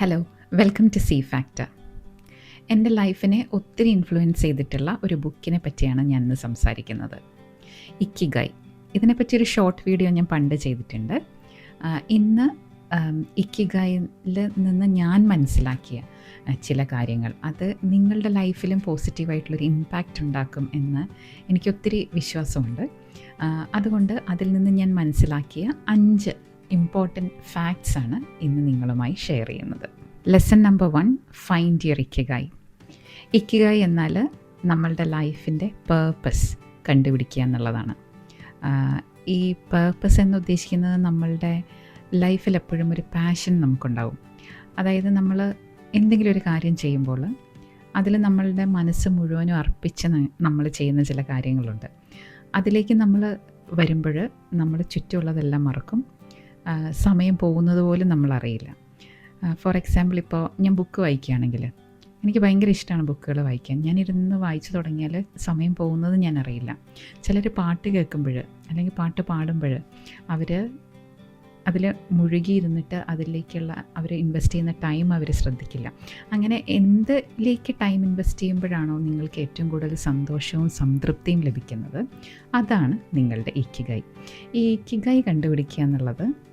Hello welcome to C factor എന്റെ ലൈഫിനെ ഒത്തിരി ഇൻഫ്ലുവൻസ് ചെയ്തിട്ടുള്ള ഒരു ബുക്കിനെ പറ്റിയാണ് ഞാൻ ഇന്ന് സംസാരിക്കുന്നത്. ഇക്കിഗായ് ഇതിനെപ്പറ്റി ഒരു ഷോർട്ട് വീഡിയോ ഞാൻ പണ്ട് ചെയ്തിട്ടുണ്ട്. ഇന്ന് ഇക്കിഗായിൽ നിന്ന് ഞാൻ മനസ്സിലാക്കിയ ചില കാര്യങ്ങൾ. അത് നിങ്ങളുടെ ലൈഫിലും പോസിറ്റീവായിട്ടുള്ളൊരു ഇമ്പാക്റ്റ് ഉണ്ടാക്കും എന്ന് എനിക്കൊത്തിരി വിശ്വാസമുണ്ട്. അതുകൊണ്ട് അതിൽ നിന്ന് ഞാൻ മനസ്സിലാക്കിയ അഞ്ച് ഇമ്പോർട്ടന്റ് ഫാക്ട്സ് ആണ് ഇന്ന് നിങ്ങളുമായി ഷെയർ ചെയ്യുന്നത്. Lesson number one find your ikigai ikigai എന്നാൽ നമ്മളുടെ ലൈഫിന്റെ പേർപ്പസ് കണ്ടുപിടിക്കുക എന്നുള്ളതാണ്. ഈ പേർപ്പസ് എന്ന് ഉദ്ദേശിക്കുന്നത് നമ്മളുടെ ലൈഫിൽ എപ്പോഴും ഒരു പാഷൻ നമുക്കുണ്ടാവും. അതായത് നമ്മൾ എന്തെങ്കിലും ഒരു കാര്യം ചെയ്യുമ്പോൾ അതിൽ നമ്മളുടെ മനസ്സ് മുഴുവനും അർപ്പിച്ച് നമ്മൾ ചെയ്യുന്ന ചില കാര്യങ്ങളുണ്ട്. അതിലേക്ക് നമ്മൾ വരുമ്പോൾ നമ്മൾ ചുറ്റുമുള്ളതെല്ലാം മറക്കും. സമയം പോകുന്നത് പോലും നമ്മൾ അറിയില്ല ഫോർ എക്സാമ്പിൾ ഇപ്പോൾ ഞാൻ ബുക്ക് വായിക്കുകയാണെങ്കിൽ എനിക്ക് ഭയങ്കര ഇഷ്ടമാണ് ബുക്കുകൾ വായിക്കാൻ. ഞാനിരുന്ന് വായിച്ചു തുടങ്ങിയാൽ സമയം പോകുന്നത് ഞാൻ അറിയില്ല ചിലർ പാട്ട് കേൾക്കുമ്പോൾ അല്ലെങ്കിൽ പാട്ട് പാടുമ്പോൾ അവർ അതിൽ മുഴുകിയിരുന്നിട്ട് അതിലേക്കുള്ള അവർ ഇൻവെസ്റ്റ് ചെയ്യുന്ന ടൈം അവർ ശ്രദ്ധിക്കില്ല. അങ്ങനെ എന്തിലേക്ക് ടൈം ഇൻവെസ്റ്റ് ചെയ്യുമ്പോഴാണോ നിങ്ങൾക്ക് ഏറ്റവും കൂടുതൽ സന്തോഷവും സംതൃപ്തിയും ലഭിക്കുന്നത്? അതാണ് നിങ്ങളുടെ ഇക്കിഗായി ഈ ഇക്കിഗായി കണ്ടുപിടിക്കുക എന്നുള്ളത്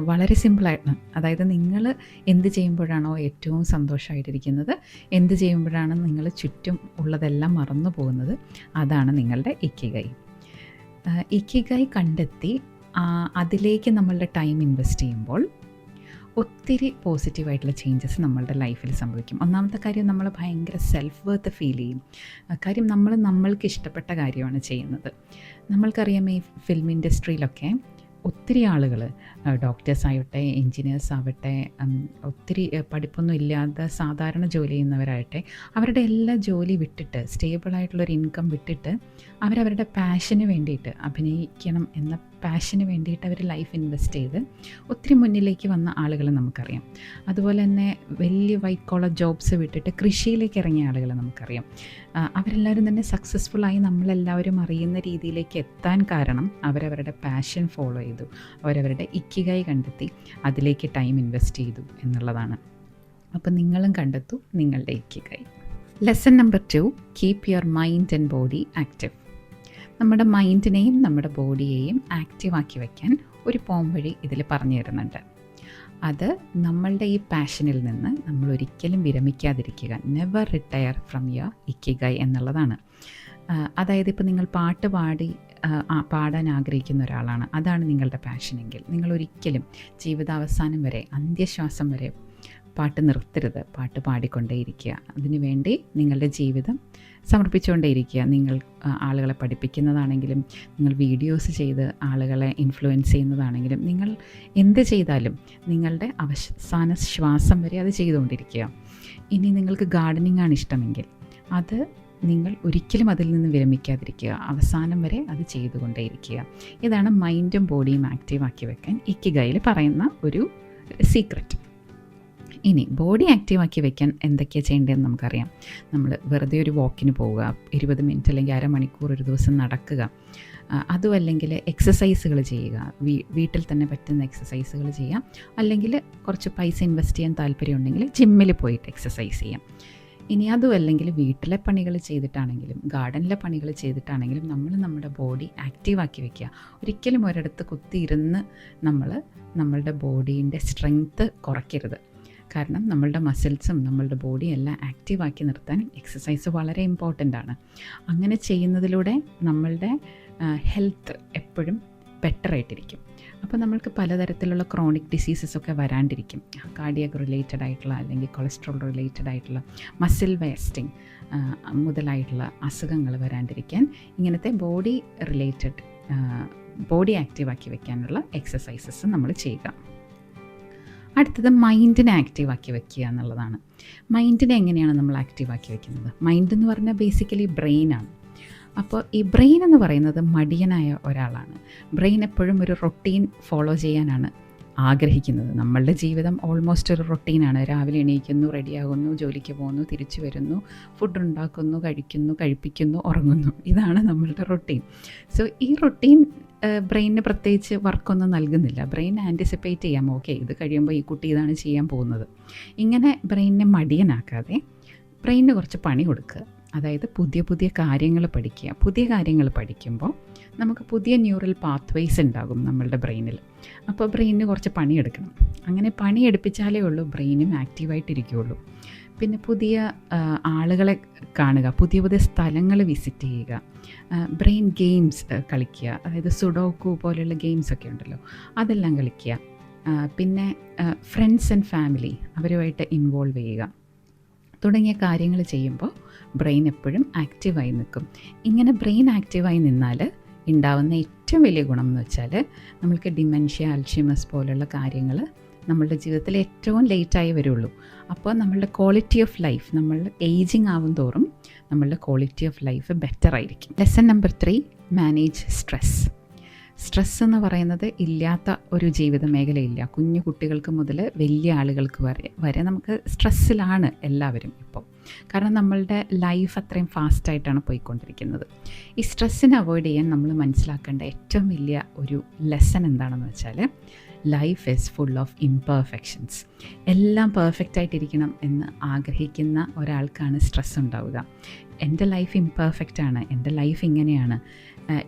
വളരെ സിമ്പിളായിട്ട് അതായത് നിങ്ങൾ എന്ത് ചെയ്യുമ്പോഴാണോ ഏറ്റവും സന്തോഷമായിട്ടിരിക്കുന്നത് എന്ത് ചെയ്യുമ്പോഴാണ് നിങ്ങൾ ചുറ്റും ഉള്ളതെല്ലാം മറന്നു പോകുന്നത് അതാണ് നിങ്ങളുടെ ഇക്കിഗായി ഇക്കിഗായി കണ്ടെത്തി അതിലേക്ക് നമ്മളുടെ ടൈം ഇൻവെസ്റ്റ് ചെയ്യുമ്പോൾ ഒത്തിരി പോസിറ്റീവായിട്ടുള്ള ചേഞ്ചസ് നമ്മളുടെ ലൈഫിൽ സംഭവിക്കും. ഒന്നാമത്തെ കാര്യം നമ്മൾ ഭയങ്കര സെൽഫ് വർത്ത് ഫീൽ ചെയ്യും കാര്യം നമ്മൾ നമ്മൾക്ക് ഇഷ്ടപ്പെട്ട കാര്യമാണ് ചെയ്യുന്നത്. നമ്മൾക്കറിയാം ഈ ഫിലിം ഇൻഡസ്ട്രിയിലൊക്കെ ഒത്തിരി ആളുകൾ ഡോക്ടേഴ്സ് ആവട്ടെ എൻജിനീയേഴ്സ് ആവട്ടെ ഒത്തിരി പഠിപ്പൊന്നും ഇല്ലാതെ സാധാരണ ജോലി ചെയ്യുന്നവരായിട്ടെ അവരുടെ എല്ലാ ജോലി വിട്ടിട്ട് സ്റ്റേബിളായിട്ടുള്ളൊരു ഇൻകം വിട്ടിട്ട് അവരവരുടെ പാഷന് വേണ്ടിയിട്ട് അഭിനയിക്കണം എന്ന പാഷന് വേണ്ടിയിട്ട് അവർ ലൈഫ് ഇൻവെസ്റ്റ് ചെയ്ത് ഒത്തിരി മുന്നിലേക്ക് വന്ന ആളുകളെ നമുക്കറിയാം. അതുപോലെ തന്നെ വലിയ വൈറ്റ് കോളർ ജോബ്സ് വിട്ടിട്ട് കൃഷിയിലേക്ക് ഇറങ്ങിയ ആളുകളെ നമുക്കറിയാം. അവരെല്ലാവരും തന്നെ സക്സസ്ഫുള്ളായി നമ്മളെല്ലാവരും അറിയുന്ന രീതിയിലേക്ക് എത്താൻ കാരണം അവരവരുടെ പാഷൻ ഫോളോ ചെയ്തു. അവരവരുടെ ഇക്കികായി കണ്ടെത്തി അതിലേക്ക് ടൈം ഇൻവെസ്റ്റ് ചെയ്തു എന്നുള്ളതാണ്. അപ്പം നിങ്ങളും കണ്ടെത്തു നിങ്ങളുടെ ikigai lesson number two keep your mind and body active നമ്മുടെ മൈൻഡിനെയും നമ്മുടെ ബോഡിയെയും ആക്റ്റീവ് ആക്കി വയ്ക്കാൻ ഒരു പോം വഴി ഇതിൽ പറഞ്ഞു തരുന്നുണ്ട്. അത് നമ്മളുടെ ഈ പാഷനിൽ നിന്ന് നമ്മൾ ഒരിക്കലും വിരമിക്കാതിരിക്കുക. Never retire from your ikigai എന്നുള്ളതാണ്. അതായത് ഇപ്പോൾ നിങ്ങൾ പാട്ട് പാടി പാടാൻ ആഗ്രഹിക്കുന്ന ഒരാളാണ്. അതാണ് നിങ്ങളുടെ പാഷനെങ്കിൽ നിങ്ങൾ ഒരിക്കലും ജീവിതാവസാനം വരെ അന്ത്യശ്വാസം വരെ പാട്ട് നിർത്തരുത്. പാട്ട് പാടിക്കൊണ്ടേയിരിക്കുക. അതിനുവേണ്ടി നിങ്ങളുടെ ജീവിതം സമർപ്പിച്ചുകൊണ്ടേയിരിക്കുക. നിങ്ങൾ ആളുകളെ പഠിപ്പിക്കുന്നതാണെങ്കിലും നിങ്ങൾ വീഡിയോസ് ചെയ്ത് ആളുകളെ ഇൻഫ്ലുവൻസ് ചെയ്യുന്നതാണെങ്കിലും നിങ്ങൾ എന്ത് ചെയ്താലും നിങ്ങളുടെ അവസാന ശ്വാസം വരെ അത് ചെയ്തുകൊണ്ടിരിക്കുക. ഇനി നിങ്ങൾക്ക് ഗാർഡനിങ് ആണ് ഇഷ്ടമെങ്കിൽ അത് നിങ്ങൾ ഒരിക്കലും അതിൽ നിന്ന് വിരമിക്കാതിരിക്കുക. അവസാനം വരെ അത് ചെയ്തുകൊണ്ടേയിരിക്കുക. ഇതാണ് മൈൻഡും ബോഡിയും ആക്റ്റീവ് ആക്കി വെക്കാൻ ഇക്കിഗയിൽ പറയുന്ന ഒരു സീക്രട്ട് ഇനി ബോഡി ആക്റ്റീവ് ആക്കി വെക്കാൻ എന്തൊക്കെയാണ് ചെയ്യേണ്ടതെന്ന് നമുക്കറിയാം. നമ്മൾ വെറുതെ ഒരു വാക്കിന് പോവുക ഇരുപത് മിനിറ്റ് അല്ലെങ്കിൽ അരമണിക്കൂർ ഒരു ദിവസം നടക്കുക. അതും അല്ലെങ്കിൽ എക്സസൈസുകൾ ചെയ്യുക. വീ വീട്ടിൽ തന്നെ പറ്റുന്ന എക്സസൈസുകൾ ചെയ്യാം അല്ലെങ്കിൽ കുറച്ച് പൈസ ഇൻവെസ്റ്റ് ചെയ്യാൻ താല്പര്യമുണ്ടെങ്കിൽ ജിമ്മിൽ പോയിട്ട് എക്സസൈസ് ചെയ്യാം. ഇനി അതും അല്ലെങ്കിൽ വീട്ടിലെ പണികൾ ചെയ്തിട്ടാണെങ്കിലും ഗാർഡനിലെ പണികൾ ചെയ്തിട്ടാണെങ്കിലും നമ്മൾ നമ്മുടെ ബോഡി ആക്റ്റീവ് ആക്കി വെക്കുക. ഒരിക്കലും ഒരിടത്ത് കുത്തിയിരുന്ന് നമ്മൾ നമ്മളുടെ ബോഡീന്റെ സ്ട്രെങ്ത്ത് കുറയ്ക്കരുത്. കാരണം നമ്മളുടെ മസിൽസും നമ്മളുടെ ബോഡിയും എല്ലാം ആക്റ്റീവ് ആക്കി നിർത്താൻ എക്സസൈസ് വളരെ ഇമ്പോർട്ടന്റ് ആണ്. അങ്ങനെ ചെയ്യുന്നതിലൂടെ നമ്മളുടെ ഹെൽത്ത് എപ്പോഴും ബെറ്റർ ആയിട്ടിരിക്കും. അപ്പോൾ നമ്മൾക്ക് പലതരത്തിലുള്ള ക്രോണിക് ഡിസീസസ് ഒക്കെ വരാണ്ടിരിക്കും. കാർഡിയക് റിലേറ്റഡ് ആയിട്ടുള്ള അല്ലെങ്കിൽ കൊളസ്ട്രോൾ റിലേറ്റഡ് ആയിട്ടുള്ള മസിൽ വേസ്റ്റിംഗ് മുതലായിട്ടുള്ള അസുഖങ്ങൾ വരാണ്ടിരിക്കാൻ ഇങ്ങനത്തെ ബോഡി റിലേറ്റഡ് ബോഡി ആക്റ്റീവാക്കി വെക്കാനുള്ള എക്സസൈസസ് നമ്മൾ ചെയ്യുക. അടുത്തത് മൈൻഡിനെ ആക്റ്റീവ് ആക്കി വെക്കുക എന്നുള്ളതാണ്. മൈൻഡിനെ എങ്ങനെയാണ് നമ്മൾ ആക്റ്റീവാക്കി വെക്കുന്നത്? മൈൻഡ് എന്ന് പറഞ്ഞാൽ ബേസിക്കലി ബ്രെയിനാണ് അപ്പോൾ ഈ ബ്രെയിൻ എന്ന് പറയുന്നത് മടിയനായ ഒരാളാണ്. ബ്രെയിൻ എപ്പോഴും ഒരു റൊട്ടീൻ ഫോളോ ചെയ്യാനാണ് ആഗ്രഹിക്കുന്നത്. നമ്മളുടെ ജീവിതം ഓൾമോസ്റ്റ് ഒരു റൊട്ടീനാണ് രാവിലെ എണീക്കുന്നു റെഡിയാകുന്നു ജോലിക്ക് പോകുന്നു തിരിച്ചു വരുന്നു ഫുഡ് ഉണ്ടാക്കുന്നു കഴിക്കുന്നു കഴിപ്പിക്കുന്നു ഉറങ്ങുന്നു. ഇതാണ് നമ്മളുടെ റൊട്ടീൻ. സോ ഈ റൊട്ടീൻ ബ്രെയിനിന് പ്രത്യേകിച്ച് വർക്കൊന്നും നൽകുന്നില്ല. ബ്രെയിൻ ആന്റിസിപ്പേറ്റ് ചെയ്യാം. ഓക്കെ ഇത് കഴിയുമ്പോൾ ഈ കുട്ടി ഇതാണ് ചെയ്യാൻ പോകുന്നത്. ഇങ്ങനെ ബ്രെയിനിനെ മടിയനാക്കാതെ ബ്രെയിനിന് കുറച്ച് പണി കൊടുക്കുക. അതായത് പുതിയ പുതിയ കാര്യങ്ങൾ പഠിക്കുക. പുതിയ കാര്യങ്ങൾ പഠിക്കുമ്പോൾ നമുക്ക് പുതിയ ന്യൂറൽ പാത്വേസ് ഉണ്ടാകും നമ്മളുടെ ബ്രെയിനിൽ അപ്പോൾ ബ്രെയിനിന് കുറച്ച് പണിയെടുക്കണം. അങ്ങനെ പണിയെടുപ്പിച്ചാലേ ഉള്ളൂ ബ്രെയിനും ആക്റ്റീവായിട്ടിരിക്കുകയുള്ളൂ പിന്നെ പുതിയ ആളുകളെ കാണുക പുതിയ പുതിയ സ്ഥലങ്ങൾ വിസിറ്റ് ചെയ്യുക ബ്രെയിൻ ഗെയിംസ് കളിക്കുക. അതായത് സുഡോക്കു പോലെയുള്ള ഗെയിംസ് ഒക്കെ ഉണ്ടല്ലോ അതെല്ലാം കളിക്കുക. പിന്നെ ഫ്രണ്ട്സ് ആൻഡ് ഫാമിലി അവരുമായിട്ട് ഇൻവോൾവ് ചെയ്യുക. തുടങ്ങിയ കാര്യങ്ങൾ ചെയ്യുമ്പോൾ ബ്രെയിൻ എപ്പോഴും ആക്റ്റീവായി നിൽക്കും. ഇങ്ങനെ ബ്രെയിൻ ആക്റ്റീവായി നിന്നാൽ ഉണ്ടാവുന്ന ഏറ്റവും വലിയ ഗുണം എന്ന് വെച്ചാൽ നമ്മൾക്ക് ഡിമെൻഷ്യ അൽഷിമസ് പോലുള്ള കാര്യങ്ങൾ നമ്മളുടെ ജീവിതത്തിൽ ഏറ്റവും ലേറ്റായി വരുള്ളൂ. അപ്പോൾ നമ്മളുടെ ക്വാളിറ്റി ഓഫ് ലൈഫ് നമ്മൾ ഏജിങ് ആവും തോറും നമ്മളുടെ ക്വാളിറ്റി ഓഫ് ലൈഫ് ബെറ്റർ ആയിരിക്കും. Lesson number three manage stress stress എന്ന് പറയുന്നത് ഇല്ലാത്ത ഒരു ജീവിത മേഖലയില്ല. കുഞ്ഞു കുട്ടികൾക്ക് മുതൽ വലിയ ആളുകൾക്ക് വരെ വരെ നമുക്ക് സ്ട്രെസ്സിലാണ് എല്ലാവരും ഇപ്പോൾ കാരണം നമ്മളുടെ ലൈഫ് അത്രയും ഫാസ്റ്റായിട്ടാണ് പോയിക്കൊണ്ടിരിക്കുന്നത്. ഈ സ്ട്രെസ്സിനെ അവോയ്ഡ് ചെയ്യാൻ നമ്മൾ മനസ്സിലാക്കേണ്ട ഏറ്റവും വലിയ ഒരു ലെസൺ എന്താണെന്ന് വെച്ചാൽ life is full of imperfections. എല്ലാം പെർഫെക്റ്റ് ആയിട്ടിരിക്കണം എന്ന് ആഗ്രഹിക്കുന്ന ഒരാൾക്കാണ് സ്ട്രെസ് ഉണ്ടാവുക. എന്റെ ലൈഫ് ഇംപെർഫെക്റ്റ് ആണ് എന്റെ ലൈഫ് ഇങ്ങനെയാണ്.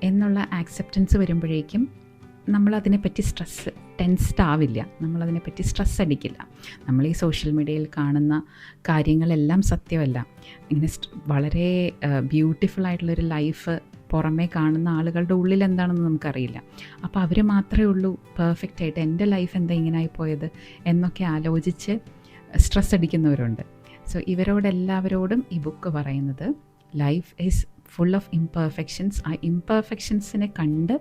എന്നുള്ള ആക്സെപ്റ്റൻസ് വരുമ്പോഴേക്കും നമ്മളതിനെപ്പറ്റി സ്ട്രെസ് ടെൻസ്ഡ് ആവില്ല. നമ്മളതിനെപ്പറ്റി സ്ട്രെസ് അടിക്കില്ല. നമ്മൾ ഈ സോഷ്യൽ മീഡിയയിൽ കാണുന്ന കാര്യങ്ങളെല്ലാം സത്യമല്ല. ഇങ്ങനെ വളരെ ബ്യൂട്ടിഫുൾ ആയിട്ടുള്ളൊരു ലൈഫ് പുറമേ കാണുന്ന ആളുകളുടെ ഉള്ളിൽ എന്താണെന്ന് നമുക്കറിയില്ല. അപ്പോൾ അവർ മാത്രമേ ഉള്ളൂ പെർഫെക്റ്റ് ആയിട്ട് എന്റെ ലൈഫ് എന്താ ഇങ്ങനെ ആയിപ്പോയത് എന്നൊക്കെ ആലോചിച്ച് സ്ട്രെസ് അടിക്കുന്നവരുണ്ട്. സോ ഇവരോടെല്ലാവരോടും ഈ ബുക്ക് പറയുന്നത് life is full of imperfections ആ ഇംപെർഫെക്ഷൻസിനെ കണ്ട്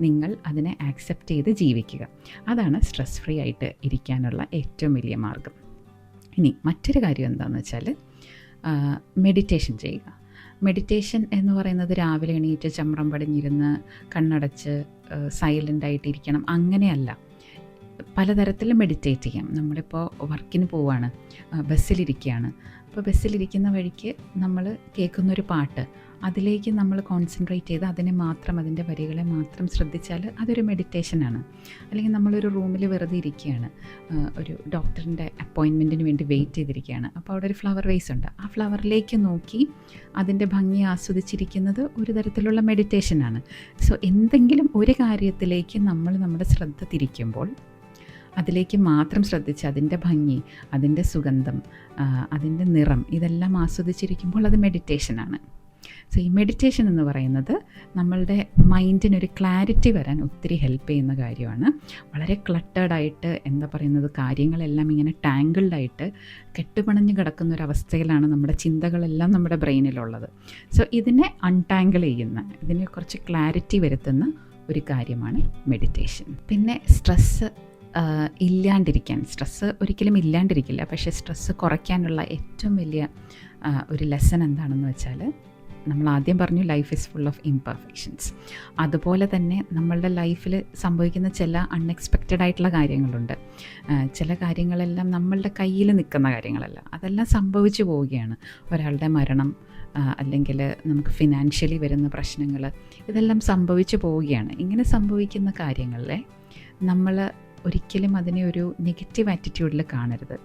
നിങ്ങൾ അതിനെ ആക്സെപ്റ്റ് ചെയ്ത് ജീവിക്കുക. അതാണ് സ്ട്രെസ് ഫ്രീ ആയിട്ട് ഇരിക്കാനുള്ള ഏറ്റവും വലിയ മാർഗം. ഇനി മറ്റൊരു കാര്യം എന്താണെന്ന് വെച്ചാൽ മെഡിറ്റേഷൻ ചെയ്യുക. മെഡിറ്റേഷൻ എന്ന് പറയുന്നത് രാവിലെ എണീറ്റ് ചമ്രം പടിഞ്ഞിരുന്ന് കണ്ണടച്ച് സൈലന്റ് ആയിട്ടിരിക്കണം അങ്ങനെയല്ല. പലതരത്തിൽ മെഡിറ്റേറ്റ് ചെയ്യാം. നമ്മളിപ്പോൾ വർക്കിന് പോവാണ്. ബസ്സിലിരിക്കുകയാണ് അപ്പോൾ ബസ്സിലിരിക്കുന്ന വഴിക്ക് നമ്മൾ കേൾക്കുന്നൊരു പാട്ട്. അതിലേക്ക് നമ്മൾ കോൺസെൻട്രേറ്റ് ചെയ്ത് അതിനെ മാത്രം അതിന്റെ വരികളെ മാത്രം ശ്രദ്ധിച്ചാൽ അതൊരു മെഡിറ്റേഷനാണ് അല്ലെങ്കിൽ നമ്മളൊരു റൂമിൽ വെറുതെ ഇരിക്കുകയാണ്. ഒരു ഡോക്ടറിന്റെ അപ്പോയിൻമെന്റിന് വേണ്ടി വെയിറ്റ് ചെയ്തിരിക്കുകയാണ്. അപ്പോൾ അവിടെ ഒരു ഫ്ലവർ വേസ് ഉണ്ട്. ആ ഫ്ലവറിലേക്ക് നോക്കി അതിന്റെ ഭംഗി ആസ്വദിച്ചിരിക്കുന്നത് ഒരു തരത്തിലുള്ള മെഡിറ്റേഷനാണ് സോ എന്തെങ്കിലും ഒരു കാര്യത്തിലേക്ക് നമ്മൾ നമ്മുടെ ശ്രദ്ധ തിരിക്കുമ്പോൾ അതിലേക്ക് മാത്രം ശ്രദ്ധിച്ച് അതിന്റെ ഭംഗി അതിന്റെ സുഗന്ധം അതിന്റെ നിറം ഇതെല്ലാം ആസ്വദിച്ചിരിക്കുമ്പോൾ അത് മെഡിറ്റേഷനാണ് സോ ഈ മെഡിറ്റേഷൻ എന്ന് പറയുന്നത് നമ്മളുടെ മൈൻഡിനൊരു ക്ലാരിറ്റി വരാൻ ഒത്തിരി ഹെൽപ്പ് ചെയ്യുന്ന കാര്യമാണ്. വളരെ ക്ലട്ടേഡായിട്ട് എന്താ പറയുന്നത് കാര്യങ്ങളെല്ലാം ഇങ്ങനെ ടാങ്കിൾഡായിട്ട് കെട്ടുപണഞ്ഞ് കിടക്കുന്ന ഒരു അവസ്ഥയിലാണ് നമ്മുടെ ചിന്തകളെല്ലാം നമ്മുടെ ബ്രെയിനിലുള്ളത് സോ ഇതിനെ അൺടാങ്കിൾ ചെയ്യുന്ന ഇതിനെ കുറച്ച് ക്ലാരിറ്റി വരുത്തുന്ന ഒരു കാര്യമാണ് മെഡിറ്റേഷൻ പിന്നെ സ്ട്രെസ്സ് ഇല്ലാണ്ടിരിക്കാൻ സ്ട്രെസ്സ് ഒരിക്കലും ഇല്ലാണ്ടിരിക്കില്ല. പക്ഷേ സ്ട്രെസ്സ് കുറയ്ക്കാനുള്ള ഏറ്റവും വലിയ ഒരു ലെസൺ എന്താണെന്ന് വെച്ചാൽ നമ്മൾ ആദ്യം പറഞ്ഞു life is full of imperfections അതുപോലെ തന്നെ നമ്മളുടെ ലൈഫിൽ സംഭവിക്കുന്ന ചില അൺഎക്സ്പെക്റ്റഡ് ആയിട്ടുള്ള കാര്യങ്ങളുണ്ട്. ചില കാര്യങ്ങളെല്ലാം നമ്മളുടെ കയ്യിൽ നിൽക്കുന്ന കാര്യങ്ങളല്ല. അതെല്ലാം സംഭവിച്ചു പോവുകയാണ്. ഒരാളുടെ മരണം അല്ലെങ്കിൽ നമുക്ക് ഫിനാൻഷ്യലി വരുന്ന പ്രശ്നങ്ങൾ ഇതെല്ലാം സംഭവിച്ചു പോവുകയാണ്. ഇങ്ങനെ സംഭവിക്കുന്ന കാര്യങ്ങളെ നമ്മൾ ഒരിക്കലും അതിനെ ഒരു നെഗറ്റീവ് ആറ്റിറ്റ്യൂഡിൽ കാണരുത്.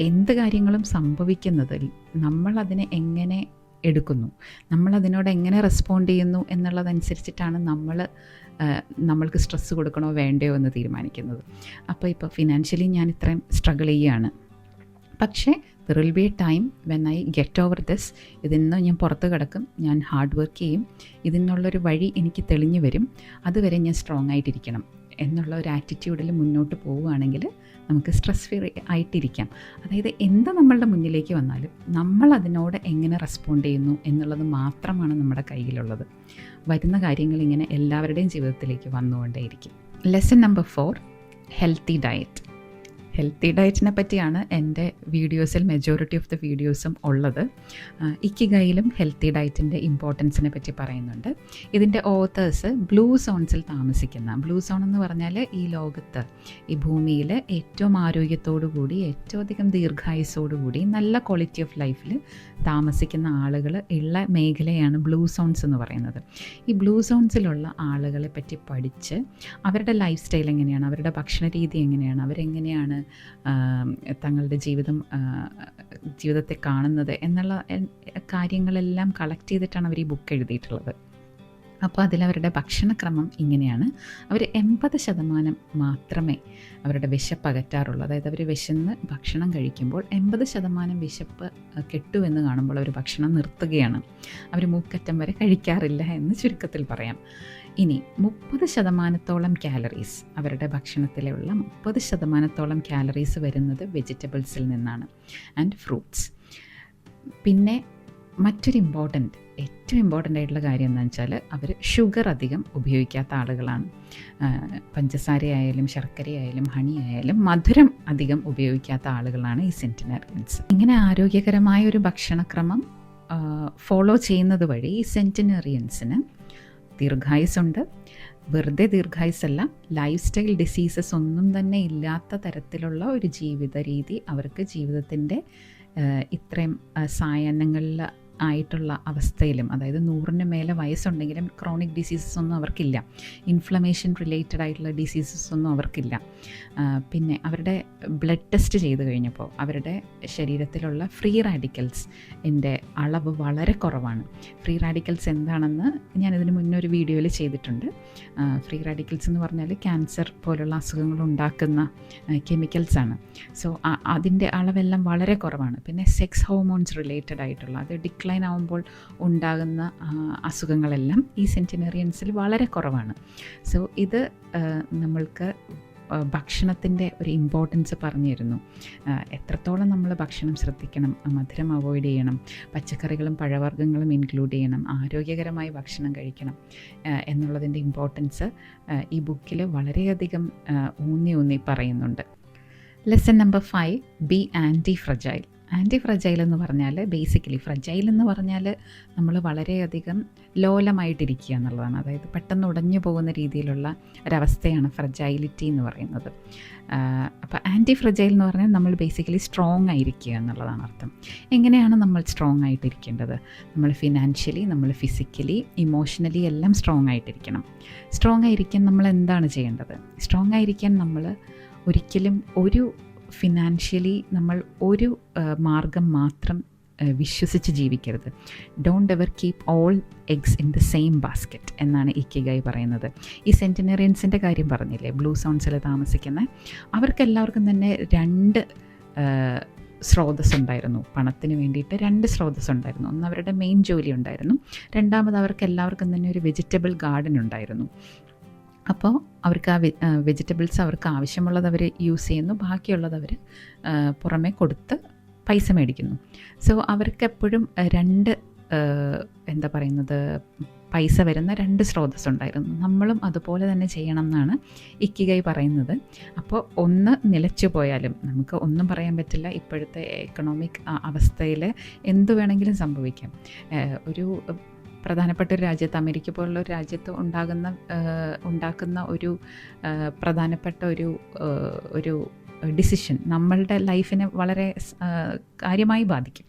എന്ത് കാര്യങ്ങളും സംഭവിക്കുന്നതിൽ നമ്മൾ അതിനെ എങ്ങനെ എടുക്കുന്നു. നമ്മൾ അതിനോട് എങ്ങനെ റെസ്പോണ്ട് ചെയ്യുന്നു എന്നുള്ളതനുസരിച്ചിട്ടാണ് നമ്മൾ നമ്മൾക്ക് സ്ട്രെസ്സ് കൊടുക്കണോ വേണ്ടയോ എന്ന് തീരുമാനിക്കുന്നത്. അപ്പോൾ ഇപ്പോൾ ഫിനാൻഷ്യലി ഞാൻ ഇത്രയും സ്ട്രഗിൾ ചെയ്യുകയാണ്. പക്ഷേ there will be a time when I get over this ഇതിൽ നിന്ന് ഞാൻ പുറത്ത് കിടക്കും ഞാൻ ഹാർഡ് വർക്ക് ചെയ്യും. ഇതിനുള്ളൊരു വഴി എനിക്ക് തെളിഞ്ഞു വരും. അതുവരെ ഞാൻ സ്ട്രോങ് ആയിട്ടിരിക്കണം. എന്നുള്ള ഒരു ആറ്റിറ്റ്യൂഡിൽ മുന്നോട്ട് പോവുകയാണെങ്കിൽ നമുക്ക് സ്ട്രെസ് ഫ്രീ ആയിട്ടിരിക്കാം. അതായത് എന്ത് നമ്മളുടെ മുന്നിലേക്ക് വന്നാലും നമ്മൾ അതിനോട് എങ്ങനെ റെസ്പോണ്ട് ചെയ്യുന്നു എന്നുള്ളത് മാത്രമാണ് നമ്മുടെ കയ്യിലുള്ളത്. വരുന്ന കാര്യങ്ങൾ ഇങ്ങനെ എല്ലാവരുടെയും ജീവിതത്തിലേക്ക് വന്നുകൊണ്ടേയിരിക്കും. Lesson number four healthy diet healthy ഡയറ്റിനെ പറ്റിയാണ് എന്റെ വീഡിയോസിൽ മെജോറിറ്റി ഓഫ് ദ വീഡിയോസും ഉള്ളത്. ഇക്കിഗയിലും ഹെൽത്തി ഡയറ്റിന്റെ ഇമ്പോർട്ടൻസിനെ പറ്റി പറയുന്നുണ്ട്. ഇതിന്റെ ഓത്തേഴ്സ് ബ്ലൂ സോൺസിൽ താമസിക്കുന്ന ബ്ലൂ സോൺ എന്ന് പറഞ്ഞാൽ ഈ ലോകത്ത് ഈ ഭൂമിയിൽ ഏറ്റവും ആരോഗ്യത്തോടു കൂടി ഏറ്റവും അധികം ദീർഘായുസോടു കൂടി നല്ല ക്വാളിറ്റി ഓഫ് ലൈഫിൽ താമസിക്കുന്ന ആളുകൾ ഉള്ള മേഖലയാണ് ബ്ലൂ സോൺസ് എന്ന് പറയുന്നത്. ഈ ബ്ലൂ സോൺസിലുള്ള ആളുകളെ പറ്റി പഠിച്ച് അവരുടെ ലൈഫ് സ്റ്റൈൽ എങ്ങനെയാണ് അവരുടെ ഭക്ഷണ രീതി എങ്ങനെയാണ് അവരെങ്ങനെയാണ് തങ്ങളുടെ ജീവിതം ജീവിതത്തെ കാണുന്നത് എന്നുള്ള കാര്യങ്ങളെല്ലാം കളക്ട് ചെയ്തിട്ടാണ് അവർ ഈ ബുക്ക് എഴുതിയിട്ടുള്ളത്. അപ്പോൾ അതിലവരുടെ ഭക്ഷണക്രമം ഇങ്ങനെയാണ്. അവർ എൺപത് ശതമാനം മാത്രമേ അവരുടെ വിശപ്പ് അകറ്റാറുള്ളൂ അതായത് അവർ വിശന്ന് ഭക്ഷണം കഴിക്കുമ്പോൾ എൺപത് ശതമാനം വിശപ്പ് കെട്ടുവെന്ന് കാണുമ്പോൾ അവർ ഭക്ഷണം നിർത്തുകയാണ്. അവർ മൂക്കറ്റം വരെ കഴിക്കാറില്ല എന്ന് ചുരുക്കത്തിൽ പറയാം. ഇനി മുപ്പത് ശതമാനത്തോളം കാലറീസ് അവരുടെ ഭക്ഷണത്തിലുള്ള മുപ്പത് ശതമാനത്തോളം കാലറീസ് വരുന്നത് വെജിറ്റബിൾസിൽ നിന്നാണ്. ആൻഡ് ഫ്രൂട്ട്സ് പിന്നെ മറ്റൊരു ഇമ്പോർട്ടന്റ് ഏറ്റവും ഇമ്പോർട്ടന്റ് ആയിട്ടുള്ള കാര്യം എന്താണെന്ന് വെച്ചാൽ അവർ ഷുഗർ അധികം ഉപയോഗിക്കാത്ത ആളുകളാണ്. പഞ്ചസാരയായാലും ശർക്കരയായാലും ഹണി ആയാലും മധുരം അധികം ഉപയോഗിക്കാത്ത ആളുകളാണ് ഈ സെന്റിനറിയൻസ് ഇങ്ങനെ ആരോഗ്യകരമായ ഒരു ഭക്ഷണക്രമം ഫോളോ ചെയ്യുന്നത് വഴി ഈ സെന്റിനറിയൻസിന് ദീർഘായുസുണ്ട് വെറുതെ ദീർഘായുസല്ല ലൈഫ് സ്റ്റൈൽ ഡിസീസസ് ഒന്നും തന്നെ ഇല്ലാത്ത തരത്തിലുള്ള ഒരു ജീവിത രീതി അവർക്ക് ജീവിതത്തിന്റെ ഇത്രയും സായാഹ്നങ്ങളിൽ ആയിട്ടുള്ള അവസ്ഥയിലും അതായത് നൂറിന് മേലെ വയസ്സുണ്ടെങ്കിലും ക്രോണിക് ഡിസീസസ് ഒന്നും അവർക്കില്ല. ഇൻഫ്ലമേഷൻ റിലേറ്റഡ് ആയിട്ടുള്ള ഡിസീസസ് ഒന്നും അവർക്കില്ല. പിന്നെ അവരുടെ ബ്ലഡ് ടെസ്റ്റ് ചെയ്ത് കഴിഞ്ഞപ്പോൾ അവരുടെ ശരീരത്തിലുള്ള ഫ്രീ റാഡിക്കൽസ് എന്റെ അളവ് വളരെ കുറവാണ്. ഫ്രീ റാഡിക്കൽസ് എന്താണെന്ന് ഞാൻ ഇതിന് മുന്നേ ഒരു വീഡിയോയിൽ ചെയ്തിട്ടുണ്ട്. ഫ്രീ റാഡിക്കൽസ് എന്ന് പറഞ്ഞാൽ ക്യാൻസർ പോലുള്ള അസുഖങ്ങൾ ഉണ്ടാക്കുന്ന കെമിക്കൽസ് ആണ്. സോ അതിന്റെ അളവെല്ലാം വളരെ കുറവാണ്. പിന്നെ സെക്സ് ഹോർമോൺസ് റിലേറ്റഡ് ആയിട്ടുള്ള അത് ഡിക്ലൈൻ ഡിക്ലൈൻ ആവുമ്പോൾ ഉണ്ടാകുന്ന അസുഖങ്ങളെല്ലാം ഈ സെന്റിനറിയൻസിൽ വളരെ കുറവാണ്. സോ ഇത് നമ്മൾക്ക് ഭക്ഷണത്തിന്റെ ഒരു ഇമ്പോർട്ടൻസ് പറഞ്ഞിരുന്നു. എത്രത്തോളം നമ്മൾ ഭക്ഷണം ശ്രദ്ധിക്കണം മധുരം അവോയ്ഡ് ചെയ്യണം പച്ചക്കറികളും പഴവർഗങ്ങളും ഇൻക്ലൂഡ് ചെയ്യണം ആരോഗ്യകരമായി ഭക്ഷണം കഴിക്കണം എന്നുള്ളതിന്റെ ഇമ്പോർട്ടൻസ് ഈ ബുക്കിൽ വളരെയധികം ഊന്നി ഊന്നി പറയുന്നുണ്ട്. Lesson number five be antifragile antifragile എന്ന് പറഞ്ഞാൽ ബേസിക്കലി ഫ്രജൈൽ എന്ന് പറഞ്ഞാൽ നമ്മൾ വളരെയധികം ലോലമായിട്ടിരിക്കുക എന്നുള്ളതാണ് അതായത് പെട്ടെന്ന് ഉടഞ്ഞു പോകുന്ന രീതിയിലുള്ള ഒരവസ്ഥയാണ് ഫ്രജൈലിറ്റി എന്ന് പറയുന്നത്. അപ്പോൾ ആന്റി ഫ്രജൈൽ എന്ന് പറഞ്ഞാൽ നമ്മൾ ബേസിക്കലി സ്ട്രോങ് ആയിരിക്കുക എന്നുള്ളതാണ് അർത്ഥം. എങ്ങനെയാണ് നമ്മൾ സ്ട്രോങ് ആയിട്ടിരിക്കേണ്ടത്? നമ്മൾ ഫിനാൻഷ്യലി നമ്മൾ ഫിസിക്കലി ഇമോഷണലി എല്ലാം സ്ട്രോങ് ആയിട്ടിരിക്കണം. സ്ട്രോങ് ആയിരിക്കാൻ നമ്മൾ എന്താണ് ചെയ്യേണ്ടത്? സ്ട്രോങ് ആയിരിക്കാൻ നമ്മൾ ഒരിക്കലും ഒരു ഫിനാൻഷ്യലി നമ്മൾ ഒരു മാർഗം മാത്രം വിശ്വസിച്ച് ജീവിക്കരുത്. Don't ever keep all eggs in the same basket എന്നാണ് ഇക്കിഗായി പറയുന്നത്. ഈ സെന്റിനറിയൻസിന്റെ കാര്യം പറഞ്ഞില്ലേ ബ്ലൂ സോൺസിൽ താമസിക്കുന്ന അവർക്കെല്ലാവർക്കും തന്നെ രണ്ട് സ്രോതസ് ഉണ്ടായിരുന്നു പണത്തിന് വേണ്ടിയിട്ട് രണ്ട് സ്രോതസ് ഉണ്ടായിരുന്നു ഒന്ന് അവരുടെ മെയിൻ ജോലി ഉണ്ടായിരുന്നു. രണ്ടാമത് അവർക്ക് എല്ലാവർക്കും തന്നെ ഒരു വെജിറ്റബിൾ ഗാർഡൻ ഉണ്ടായിരുന്നു. അപ്പോൾ അവർക്ക് ആ വെജിറ്റബിൾസ് അവർക്ക് ആവശ്യമുള്ളത് അവർ യൂസ് ചെയ്യുന്നു. ബാക്കിയുള്ളത് അവർ പുറമെ കൊടുത്ത് പൈസ മേടിക്കുന്നു. സോ അവർക്ക് എപ്പോഴും രണ്ട് എന്താ പറയുന്നത് പൈസ വരുന്ന രണ്ട് സ്രോതസ് ഉണ്ടായിരുന്നു. നമ്മളും അതുപോലെ തന്നെ ചെയ്യണം എന്നാണ് ഇക്കികൈ പറയുന്നത്. അപ്പോൾ ഒന്ന് നിലച്ചു പോയാലും നമുക്ക് ഒന്നും പറയാൻ പറ്റില്ല. ഇപ്പോഴത്തെ എക്കണോമിക് അവസ്ഥയിൽ എന്തു വേണമെങ്കിലും സംഭവിക്കാം. ഒരു പ്രധാനപ്പെട്ട ഒരു രാജ്യത്ത് അമേരിക്ക പോലുള്ള ഒരു രാജ്യത്ത് ഉണ്ടാകുന്ന ഉണ്ടാക്കുന്ന ഒരു പ്രധാനപ്പെട്ട ഒരു ഒരു ഡിസിഷൻ നമ്മളുടെ ലൈഫിനെ വളരെ കാര്യമായി ബാധിക്കും.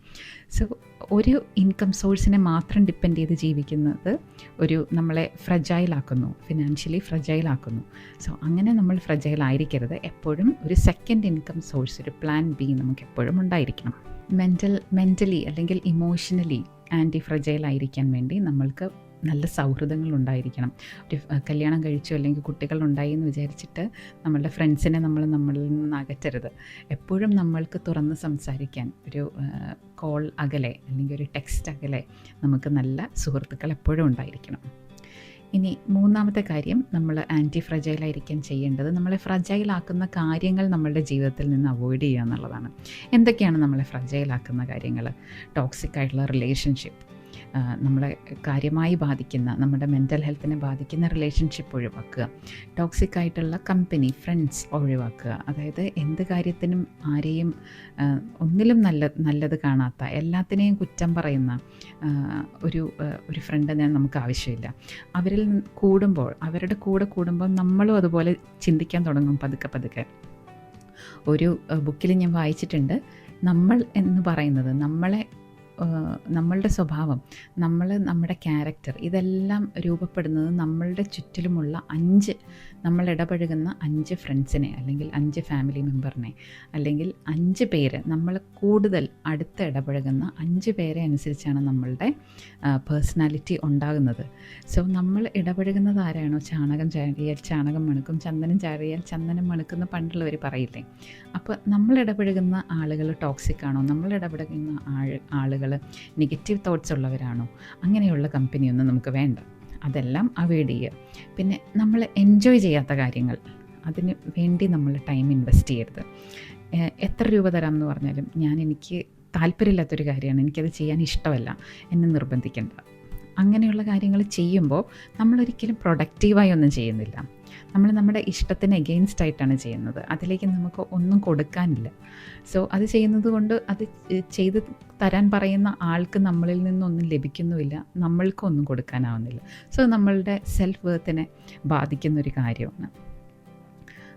സോ ഒരു ഇൻകം സോഴ്സിനെ മാത്രം ഡിപ്പെൻഡ് ചെയ്ത് ജീവിക്കുന്നത് ഒരു നമ്മളെ ഫ്രജൈലാക്കുന്നു ഫിനാൻഷ്യലി ഫ്രജൈലാക്കുന്നു. സോ അങ്ങനെ നമ്മൾ ഫ്രജൈലായിരിക്കരുത്. എപ്പോഴും ഒരു സെക്കൻഡ് ഇൻകം സോഴ്സ് ഒരു പ്ലാൻ ബി നമുക്ക് എപ്പോഴും ഉണ്ടായിരിക്കണം. മെന്റൽ മെന്റലി അല്ലെങ്കിൽ ഇമോഷണലി ആന്റി ഫ്രജൈൽ ആയിരിക്കാൻ വേണ്ടി നമ്മൾക്ക് നല്ല സൗഹൃദങ്ങൾ ഉണ്ടായിരിക്കണം ഒരു കല്യാണം കഴിച്ചു അല്ലെങ്കിൽ കുട്ടികൾ ഉണ്ടായി എന്ന് വിചാരിച്ചിട്ട് നമ്മളുടെ ഫ്രണ്ട്സിനെ നമ്മൾ നമ്മളിൽ നിന്ന് അകറ്റരുത്. എപ്പോഴും നമ്മൾക്ക് തുറന്ന് സംസാരിക്കാൻ ഒരു കോൾ അകലെ അല്ലെങ്കിൽ ഒരു ടെക്സ്റ്റ് അകലെ നമുക്ക് നല്ല സുഹൃത്തുക്കൾ എപ്പോഴും ഉണ്ടായിരിക്കണം. ഇനി മൂന്നാമത്തെ കാര്യം നമ്മൾ ആന്റി ഫ്രജൈലായിരിക്കാൻ ചെയ്യേണ്ടത്. നമ്മളെ ഫ്രജൈലാക്കുന്ന കാര്യങ്ങൾ നമ്മളുടെ ജീവിതത്തിൽ നിന്ന് അവോയ്ഡ് ചെയ്യുക എന്നുള്ളതാണ്. എന്തൊക്കെയാണ് നമ്മളെ ഫ്രജൈലാക്കുന്ന കാര്യങ്ങൾ? ടോക്സിക് ആയിട്ടുള്ള റിലേഷൻഷിപ്പ് നമ്മളെ കാര്യമായി ബാധിക്കുന്ന നമ്മുടെ മെന്റൽ ഹെൽത്തിനെ ബാധിക്കുന്ന റിലേഷൻഷിപ്പ് ഒഴിവാക്കുക. ടോക്സിക് ആയിട്ടുള്ള കമ്പനി ഫ്രണ്ട്സ് ഒഴിവാക്കുക. അതായത് എന്ത് കാര്യത്തിനും ആരെയും ഒന്നിലും നല്ല നല്ലത് കാണാത്ത എല്ലാത്തിനെയും കുറ്റം പറയുന്ന ഒരു ഒരു ഫ്രണ്ടിനെ നമുക്ക് ആവശ്യമില്ല. അവരിൽ കൂടുമ്പോൾ അവരുടെ കൂടെ കൂടുമ്പോൾ നമ്മളും അതുപോലെ ചിന്തിക്കാൻ തുടങ്ങും പതുക്കെ പതുക്കെ. ഒരു ബുക്കിൽ ഞാൻ വായിച്ചിട്ടുണ്ട്. നമ്മൾ എന്ന് പറയുന്നത് നമ്മളെ നമ്മളുടെ സ്വഭാവം നമ്മൾ നമ്മുടെ ക്യാരക്ടർ ഇതെല്ലാം രൂപപ്പെടുന്നത് നമ്മളുടെ ചുറ്റിലുമുള്ള അഞ്ച് നമ്മൾ ഇടപഴകുന്ന അഞ്ച് ഫ്രണ്ട്സിനെ അല്ലെങ്കിൽ അഞ്ച് ഫാമിലി മെമ്പറിനെ അല്ലെങ്കിൽ അഞ്ച് പേര് നമ്മൾ കൂടുതൽ അടുത്ത് ഇടപഴകുന്ന അഞ്ച് പേരെ അനുസരിച്ചാണ് നമ്മളുടെ പേഴ്സണാലിറ്റി ഉണ്ടാകുന്നത്. സോ നമ്മൾ ഇടപഴകുന്നത് ആരാണോ? ചാണകം ചാടിയാൽ ചാണകം മണുക്കും ചന്ദനം ചാടിയാൽ ചന്ദനം മണുക്കുന്ന പണ്ടുള്ളവർ പറയില്ലേ? അപ്പോൾ നമ്മൾ ഇടപഴകുന്ന ആളുകൾ ടോക്സിക് ആണോ? നമ്മൾ ഇടപഴകുന്ന ആളുകൾ നെഗറ്റീവ് തോട്ട്സ് ഉള്ളവരാണോ? അങ്ങനെയുള്ള കമ്പനിയൊന്നും നമുക്ക് വേണ്ട. അതെല്ലാം അവോയ്ഡ് ചെയ്യുക. പിന്നെ നമ്മൾ എൻജോയ് ചെയ്യാത്ത കാര്യങ്ങൾ. അതിന് വേണ്ടി നമ്മൾ ടൈം ഇൻവെസ്റ്റ് ചെയ്യരുത്. എത്ര രൂപ തരാം എന്ന് പറഞ്ഞാലും ഞാൻ എനിക്ക് താല്പര്യമില്ലാത്തൊരു കാര്യമാണ്. എനിക്കത് ചെയ്യാൻ ഇഷ്ടമല്ല. എന്നെ നിർബന്ധിക്കേണ്ട. അങ്ങനെയുള്ള കാര്യങ്ങൾ ചെയ്യുമ്പോൾ നമ്മളൊരിക്കലും പ്രൊഡക്റ്റീവായി ഒന്നും ചെയ്യുന്നില്ല. നമ്മൾ നമ്മുടെ ഇഷ്ടത്തിന് എഗെയിൻസ്റ്റ് ആയിട്ടാണ് ചെയ്യുന്നത്. അതിലേക്ക് നമുക്ക് ഒന്നും കൊടുക്കാനില്ല. സോ അത് ചെയ്യുന്നത് കൊണ്ട് അത് ചെയ്ത് തരാൻ പറയുന്ന ആൾക്ക് നമ്മളിൽ നിന്നൊന്നും ലഭിക്കുന്നുമില്ല. നമ്മൾക്കും ഒന്നും കൊടുക്കാനാവുന്നില്ല. സോ നമ്മളുടെ സെൽഫ് വേർത്തിനെ ബാധിക്കുന്നൊരു കാര്യമാണ്.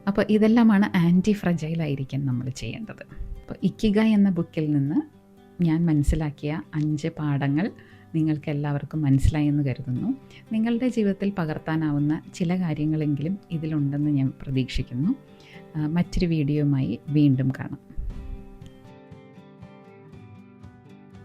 അപ്പോൾ ഇതെല്ലാമാണ് ആന്റി ഫ്രജൈലായിരിക്കാൻ നമ്മൾ ചെയ്യേണ്ടത്. അപ്പോൾ ഇക്കിഗ എന്ന ബുക്കിൽ നിന്ന് ഞാൻ മനസ്സിലാക്കിയ അഞ്ച് പാഠങ്ങൾ നിങ്ങൾക്ക് എല്ലാവർക്കും മനസ്സിലായി എന്ന് കരുതുന്നു. നിങ്ങളുടെ ജീവിതത്തിൽ പകർത്താനാവുന്ന ചില കാര്യങ്ങളെങ്കിലും ഇതിലുണ്ടെന്ന് ഞാൻ പ്രതീക്ഷിക്കുന്നു. മറ്റൊരു വീഡിയോയുമായി വീണ്ടും കാണാം.